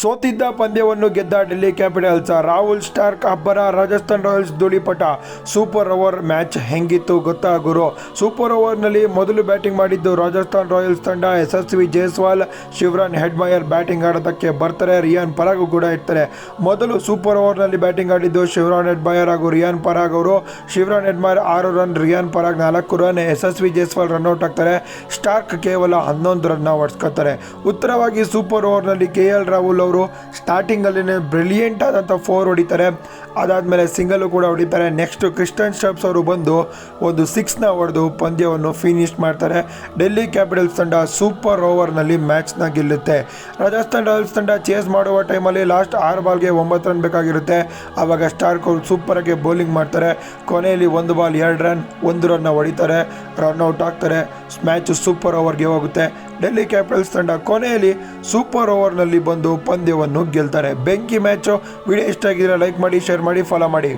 ಸೋತಿದ್ದ ಪಂದ್ಯವನ್ನು ಗೆದ್ದ Delhi capitals, Rahul Starc ಅಬ್ಬರ ರಾಜಸ್ಥಾನ್ ರಾಯಲ್ಸ್ ಧೂಳಿಪಟ. ಸೂಪರ್ ಓವರ್ ಮ್ಯಾಚ್ ಹೆಂಗಿತ್ತು ಗೊತ್ತಾ ಗುರು? ಸೂಪರ್ ಓವರ್ನಲ್ಲಿ ಮೊದಲು ಬ್ಯಾಟಿಂಗ್ ಮಾಡಿದ್ದು ರಾಜಸ್ಥಾನ್ ರಾಯಲ್ಸ್ ತಂಡ. ಯಶಸ್ವಿ ಜೈಸ್ವಾಲ್ ಶಿವರಾನ್ ಹೆಡ್ಮಯರ್ ಬ್ಯಾಟಿಂಗ್ ಆಡೋದಕ್ಕೆ ಬರ್ತಾರೆ, ರಿಯಾನ್ ಪರಾಗ್ ಕೂಡ ಇರ್ತಾರೆ. ಮೊದಲು ಸೂಪರ್ ಓವರ್ನಲ್ಲಿ ಬ್ಯಾಟಿಂಗ್ ಆಡಿದ್ದು ಶಿವರಾನ್ ಹೆಡ್ಮಯರ್ ಹಾಗೂ ರಿಯಾನ್ ಪರಾಗ್ ಅವರು. ಶಿವರಾನ್ ಹೆಡ್ಮಯರ್ ಆರು ರನ್, ರಿಯಾನ್ ಪರಾಗ್ ನಾಲ್ಕು run, Yashasvi Jaiswal run out ಆಗ್ತಾರೆ. ಸ್ಟಾರ್ಕ್ ಕೇವಲ ಹನ್ನೊಂದು ರನ್ನ ಹೊಡ್ಸ್ಕೊತಾರೆ ಉತ್ತರವಾಗಿ ಸೂಪರ್ ಓವರ್ನಲ್ಲಿ ಕೆ ಎಲ್ ರಾಹುಲ್ ಅವರು ಸ್ಟಾರ್ಟಿಂಗಲ್ಲಿ ಬ್ರಿಲಿಯೆಂಟ್ ಆದಂಥ ಫೋರ್ ಹೊಡಿತಾರೆ. ಅದಾದಮೇಲೆ ಸಿಂಗಲ್ಲು ಕೂಡ ಹೊಡಿತಾರೆ. ನೆಕ್ಸ್ಟು ಕ್ರಿಸ್ಟನ್ ಸ್ಟಬ್ಸ್ ಅವರು ಬಂದು ಒಂದು ಸಿಕ್ಸ್ನ ಹೊಡೆದು ಪಂದ್ಯವನ್ನು ಫಿನಿಶ್ ಮಾಡ್ತಾರೆ. ಡೆಲ್ಲಿ ಕ್ಯಾಪಿಟಲ್ಸ್ ತಂಡ ಸೂಪರ್ ಓವರ್ನಲ್ಲಿ ಮ್ಯಾಚ್ನ ಗೆಲ್ಲುತ್ತೆ. ರಾಜಸ್ಥಾನ್ ರಾಯಲ್ಸ್ ತಂಡ ಚೇಸ್ ಮಾಡುವ ಟೈಮಲ್ಲಿ ಲಾಸ್ಟ್ ಆರು ಬಾಲ್ಗೆ ಒಂಬತ್ತು ರನ್ ಬೇಕಾಗಿರುತ್ತೆ. ಆವಾಗ ಸ್ಟಾರ್ಕ್ ಅವರು ಸೂಪರಾಗಿ ಬೌಲಿಂಗ್ ಮಾಡ್ತಾರೆ. ಕೊನೆಯಲ್ಲಿ ಒಂದು ಬಾಲ್ ಎರಡು ರನ್ ಒಂದು ರನ್ನ ಹೊಡಿತಾರೆ. ರನ್ಔಟ್ ಆಗ್ತಾರೆ. ಮ್ಯಾಚ್ ಸೂಪರ್ ಓವರ್ಗೆ ಹೋಗುತ್ತೆ. ಡೆಲ್ಲಿ ಕ್ಯಾಪಿಟಲ್ಸ್ ತಂಡ ಕೊನೆಯಲ್ಲಿ ಸೂಪರ್ ಓವರ್ನಲ್ಲಿ ಬಂದು ಪಂದ್ಯವನ್ನು ಗೆಲ್ತಾರೆ. ಬೆಂಕಿ ಮ್ಯಾಚು. ವಿಡಿಯೋ ಇಷ್ಟ ಆಗಿದ್ರೆ ಲೈಕ್ ಮಾಡಿ ಶೇರ್ ಮಾಡಿ ಫಾಲೋ ಮಾಡಿ.